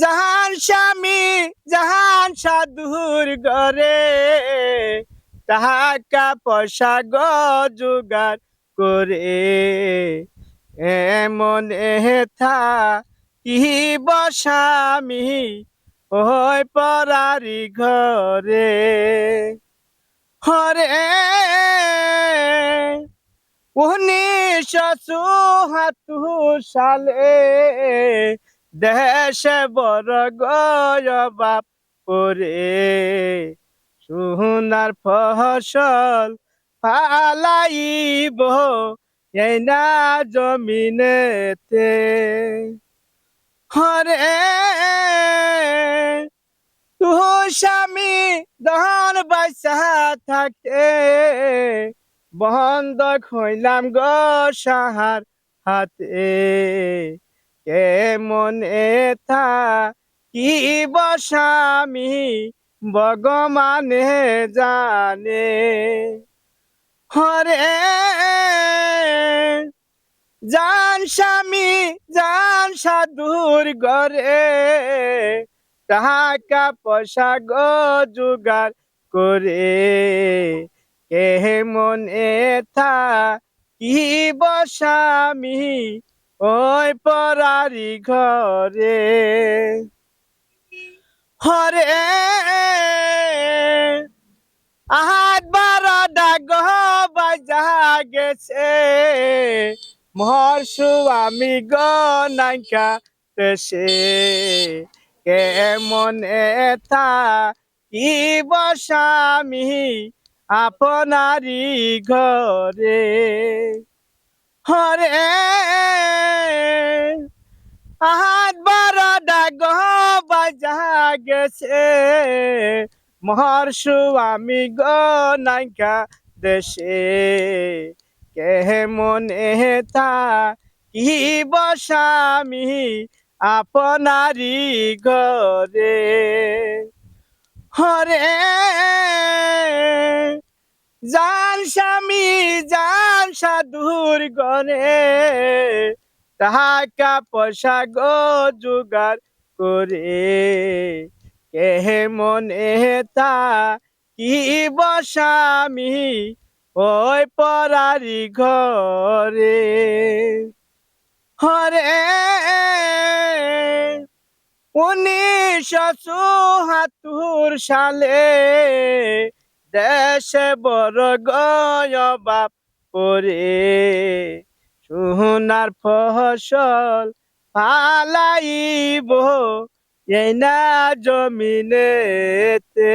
জাহান স্বামী, জাহান সাধুর ঘরে। টাকা পয়সা গ জোগাড় করে। এমন থা, কি বসামি ওই পরারি ঘরে। হরে উনিশশো সালে দেশে বড় গয়বাপ করে, সোনার ফসল ফালাইব এই না জমিনেতে। হরে, তুহ স্বামী দহন বাইসা থাকে বন্ধ হইলাম গো সাহার হাতে। কেমন এথা কি বসামি ভগবানে জানে? হরে জান স্বামী, জান সাধুর ঘরে টাকা পয়সা গো জোগাড় করে। কেমন এথা কি বসামি ওই পরারি ঘরে। হরে, আহাত বারো ডাগ বাজা গেছে। মহর আমি গনাইকা দেশে কেমন এথা কি বসামি আপনারি ঘরে? হরে আহাত ডাগ বাজা গেছে মহর আমি গনাইকা দেশে। কেমন এথা কি বসামি আপনারি ঘরে? হরে, জান স্বামী, জান সাধুর গনে টাকা পয়সা গো, জোগাড় করে। কেমন এতা কি বসামি ওই পরারি ঘরে? হরে উনিশশো চুহাত্তর সালে দেশে বড় গয়বাপ করে। সোনার ফসল পালাইব এই না জমিনেতে।